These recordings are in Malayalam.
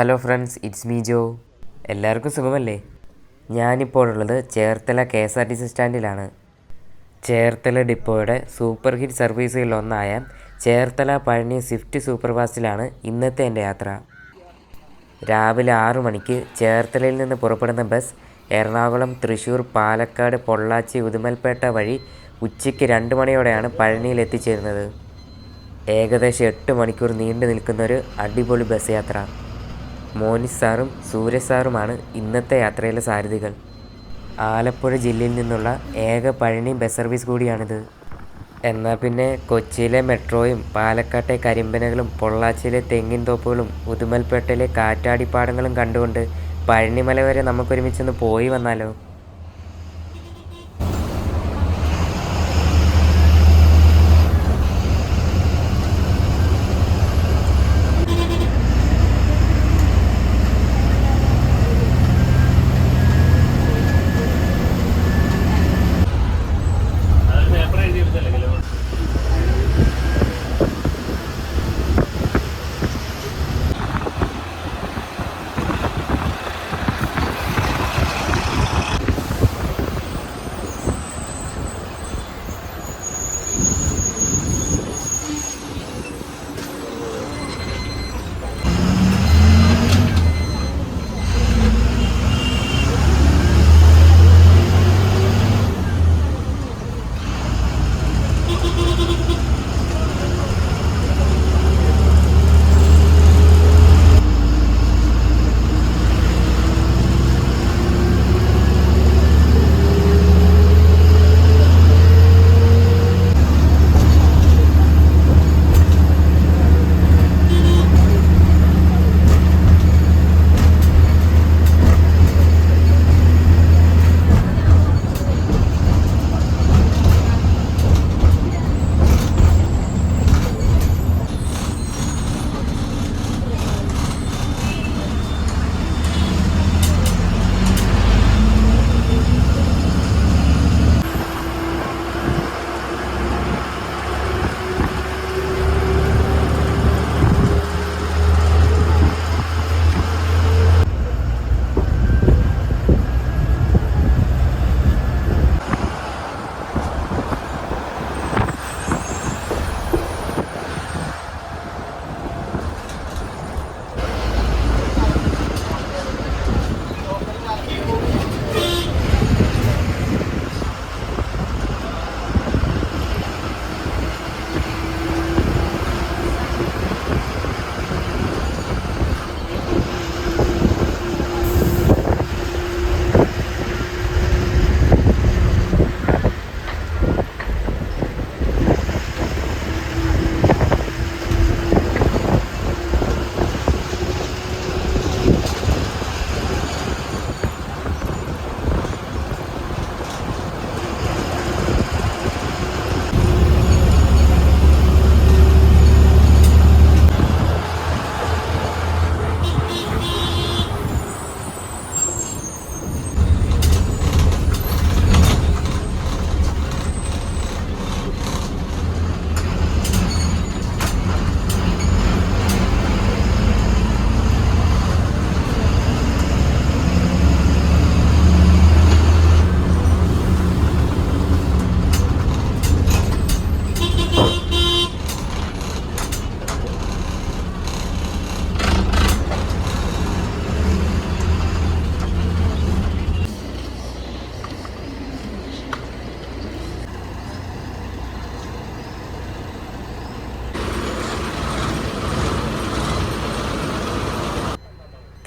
Hello friends it's me Jo എല്ലാവർക്കും സുഖമല്ലേ? ഞാനിപ്പോഴുള്ളത് Cherthala K S R T C സ്റ്റാൻഡിലാണ് Cherthala ഡിപ്പോയുടെ സൂപ്പർ ഹിറ്റ് സർവീസുകളിലൊന്നായ ചേർത്തല പഴനി സ്വിഫ്റ്റ് സൂപ്പർ ഫാസ്റ്റിലാണ് ഇന്നത്തെ എന്റെ യാത്ര. രാവിലെ ആറു മണിക്ക് ചേർത്തലയിൽ നിന്ന് പുറപ്പെടുന്ന ബസ് എറണാകുളം തൃശ്ശൂർ പാലക്കാട് പൊള്ളാച്ചി ഉദുമൽപേട്ട വഴി ഉച്ചയ്ക്ക് രണ്ട് മണിയോടെയാണ് പഴനിയിൽ എത്തിച്ചേരുന്നത്. ഏകദേശം എട്ട് മണിക്കൂർ നീണ്ടു നിൽക്കുന്ന ഒരു അടിപൊളി ബസ് യാത്ര. മോനിസ് സാറും സൂര്യ സാറുമാണ് ഇന്നത്തെ യാത്രയിലെ സാരഥികൾ. ആലപ്പുഴ ജില്ലയിൽ നിന്നുള്ള ഏക പഴനി ബസ് സർവീസ് കൂടിയാണിത്. എന്നാൽ പിന്നെ കൊച്ചിയിലെ മെട്രോയും പാലക്കാട്ടെ കരിമ്പനകളും പൊള്ളാച്ചിയിലെ തെങ്ങിൻ തോപ്പുകളും ഉദുമൽപേട്ടയിലെ കാറ്റാടിപ്പാടങ്ങളും കണ്ടുകൊണ്ട് പഴനിമല വരെ നമുക്കൊരുമിച്ചൊന്ന് പോയി വന്നാലോ?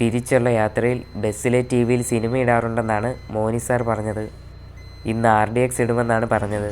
തിരിച്ചുള്ള യാത്രയിൽ ബസ്സിലെ ടി വിയിൽ സിനിമ ഇടാറുണ്ടെന്നാണ് മോനി സാർ പറഞ്ഞത്. ഇന്ന് ആർ ഡി എക്സ് ഇടുമെന്നാണ് പറഞ്ഞത്.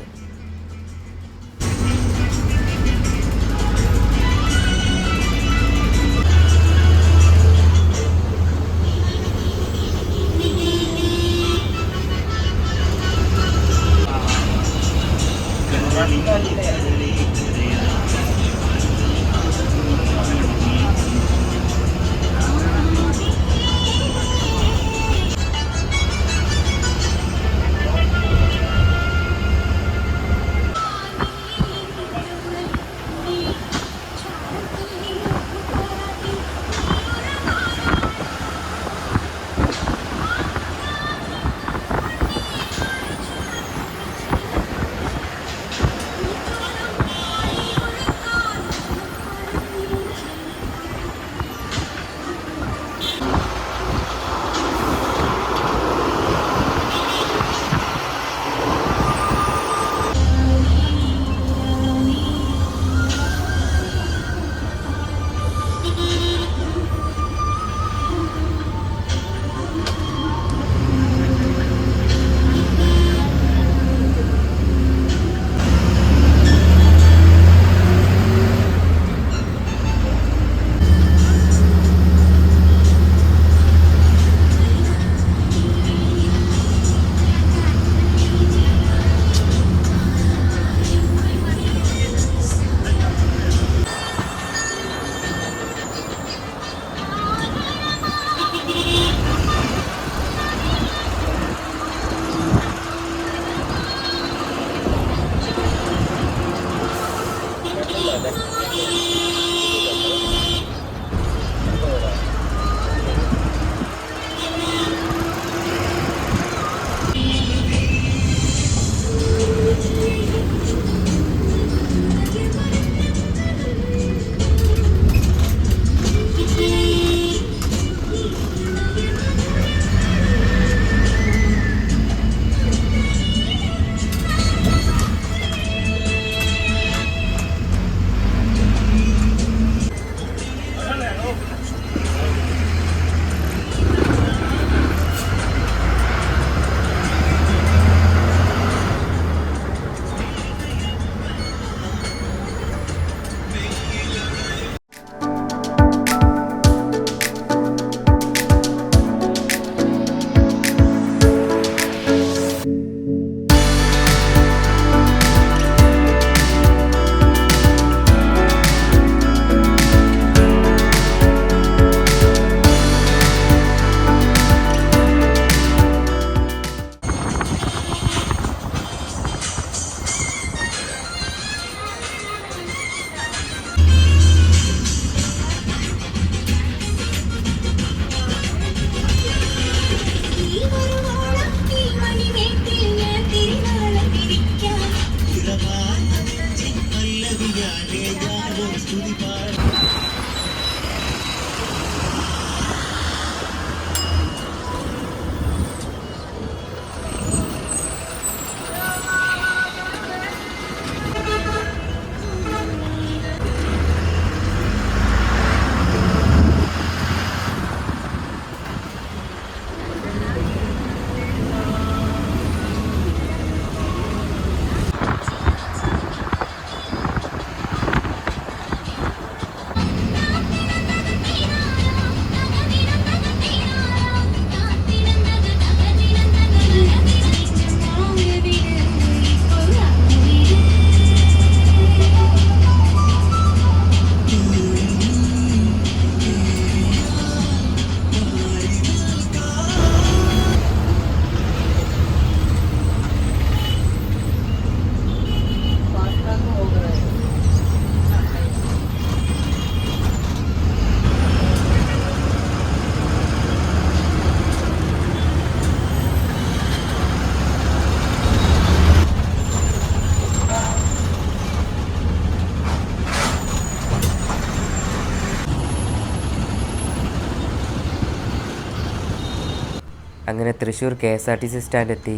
അങ്ങനെ Thrissur K S R T C സ്റ്റാൻഡെത്തി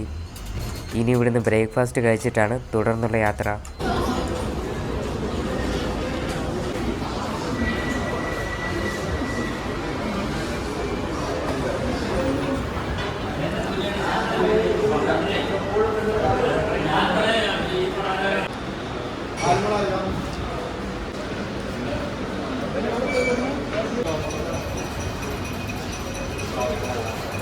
ഇനി ഇവിടുന്ന് ബ്രേക്ക്ഫാസ്റ്റ് കഴിച്ചിട്ടാണ് തുടർന്നുള്ള യാത്ര Thank you.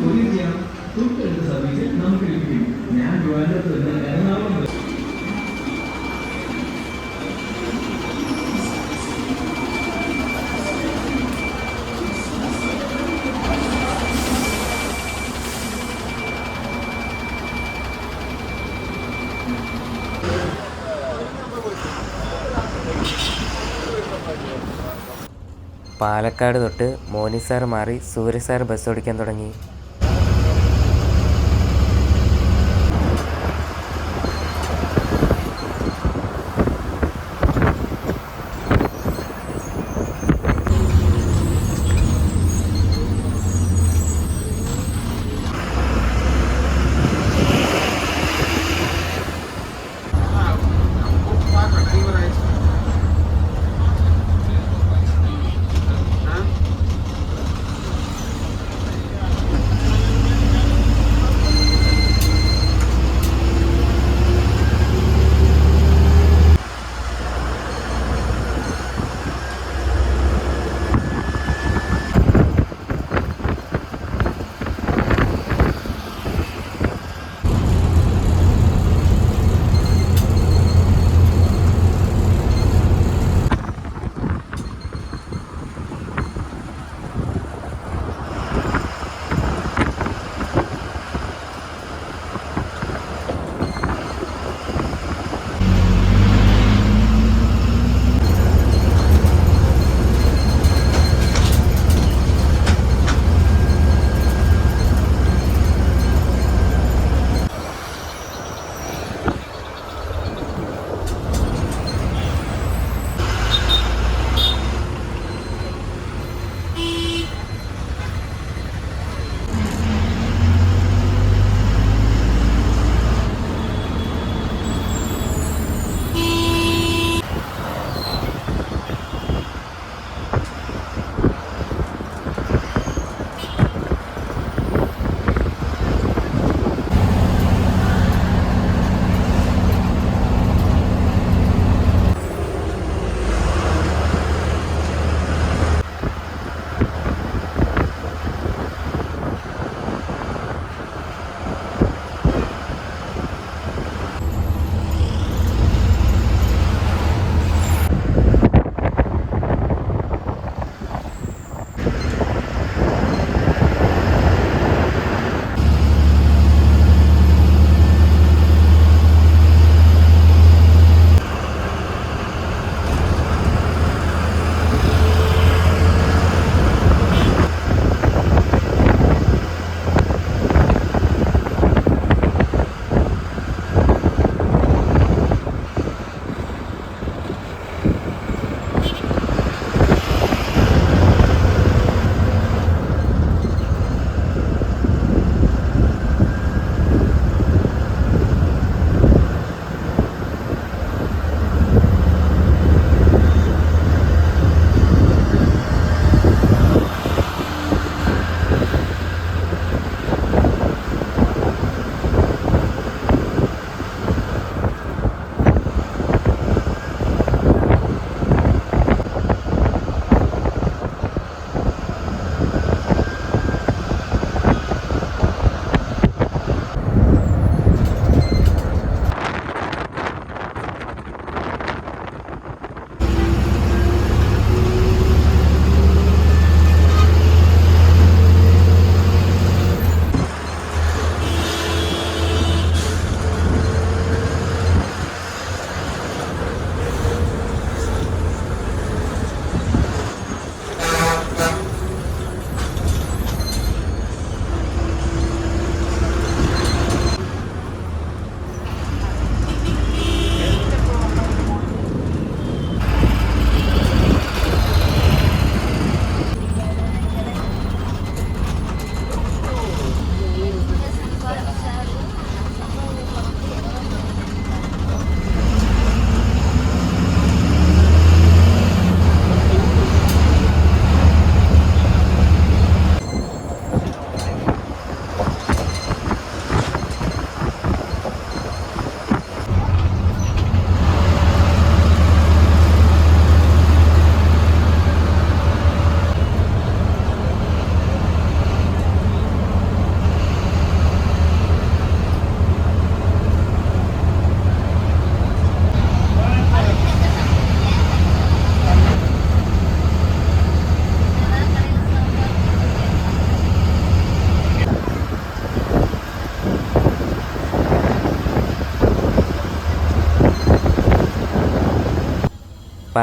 തൊഴിൽ ചെയ്യണം തൊട്ടടുത്ത സർവീസിൽ നമുക്ക് ലഭിക്കും ഞാൻ ട്രിവാൻഡ്രത്ത് നിന്ന് എറണാകുളം പാലക്കാട് തൊട്ട് മോനി സാർ മാറി സൂര്യ സാർ ബസ് ഓടിക്കാൻ തുടങ്ങി.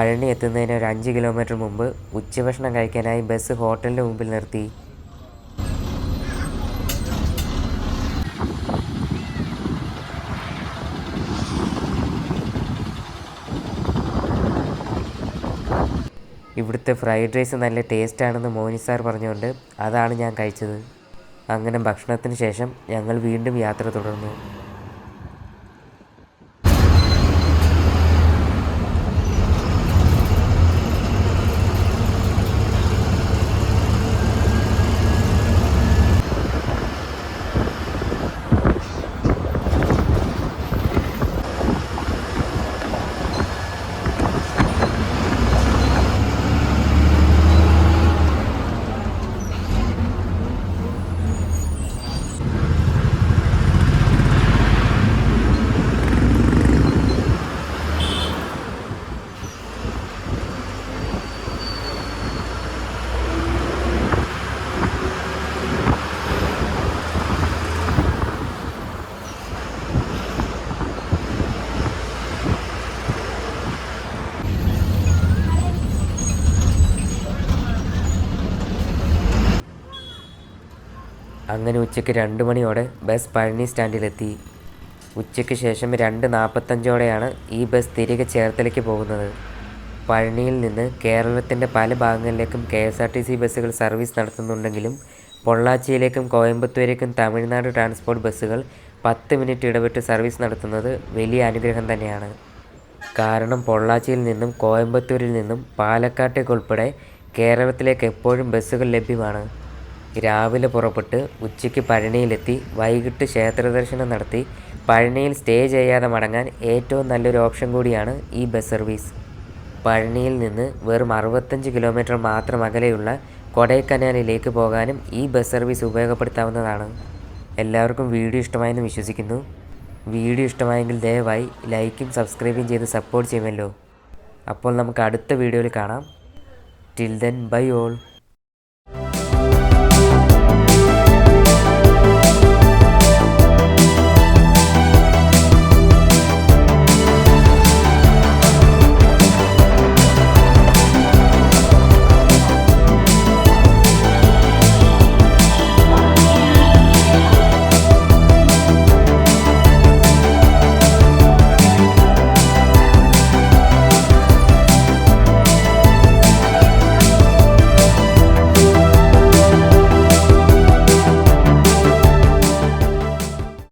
പഴനി എത്തുന്നതിന് ഒരു അഞ്ച് കിലോമീറ്റർ മുമ്പ് ഉച്ചഭക്ഷണം കഴിക്കാനായി ബസ് ഹോട്ടലിന്റെ മുമ്പിൽ നിർത്തി. ഇവിടുത്തെ ഫ്രൈഡ് റൈസ് നല്ല ടേസ്റ്റാണെന്ന് മോനി സാർ പറഞ്ഞുകൊണ്ട് അതാണ് ഞാൻ കഴിച്ചത്. അങ്ങനെ ഭക്ഷണത്തിന് ശേഷം ഞങ്ങൾ വീണ്ടും യാത്ര തുടർന്നു. അങ്ങനെ ഉച്ചയ്ക്ക് രണ്ട് മണിയോടെ ബസ് പഴനി സ്റ്റാൻഡിലെത്തി. ഉച്ചയ്ക്ക് ശേഷം രണ്ട് നാൽപ്പത്തഞ്ചോടെയാണ് ഈ ബസ് തിരികെ ചേർത്തലയ്ക്ക് പോകുന്നത്. പഴനിയിൽ നിന്ന് കേരളത്തിന്റെ പല ഭാഗങ്ങളിലേക്കും K S R T C ബസ്സുകൾ സർവീസ് നടത്തുന്നുണ്ടെങ്കിലും പൊള്ളാച്ചിയിലേക്കും കോയമ്പത്തൂരേക്കും തമിഴ്നാട് ട്രാൻസ്പോർട്ട് ബസ്സുകൾ പത്ത് മിനിറ്റ് ഇടവിട്ട് സർവീസ് നടത്തുന്നത് വലിയ അനുഗ്രഹം തന്നെയാണ്. കാരണം പൊള്ളാച്ചിയിൽ നിന്നും കോയമ്പത്തൂരിൽ നിന്നും പാലക്കാട്ടേക്കുൾപ്പെടെ കേരളത്തിലേക്ക് എപ്പോഴും ബസ്സുകൾ ലഭ്യമാണ്. രാവിലെ പുറപ്പെട്ട് ഉച്ചയ്ക്ക് പഴനിയിലെത്തി വൈകിട്ട് ക്ഷേത്രദർശനം നടത്തി പഴനിയിൽ സ്റ്റേ ചെയ്യാതെ മടങ്ങാൻ ഏറ്റവും നല്ലൊരു ഓപ്ഷൻ കൂടിയാണ് ഈ ബസ് സർവീസ്. പഴനിയിൽ നിന്ന് വെറും അറുപത്തഞ്ച് കിലോമീറ്റർ മാത്രം അകലെയുള്ള കൊടൈക്കനാലിലേക്ക് പോകാനും ഈ ബസ് സർവീസ് ഉപയോഗപ്പെടുത്താവുന്നതാണ്. എല്ലാവർക്കും വീഡിയോ ഇഷ്ടമായെന്ന് വിശ്വസിക്കുന്നു. വീഡിയോ ഇഷ്ടമായെങ്കിൽ ദയവായി ലൈക്കും സബ്സ്ക്രൈബും ചെയ്ത് സപ്പോർട്ട് ചെയ്യുമല്ലോ. അപ്പോൾ നമുക്ക് അടുത്ത വീഡിയോയിൽ കാണാം. Till then bye all.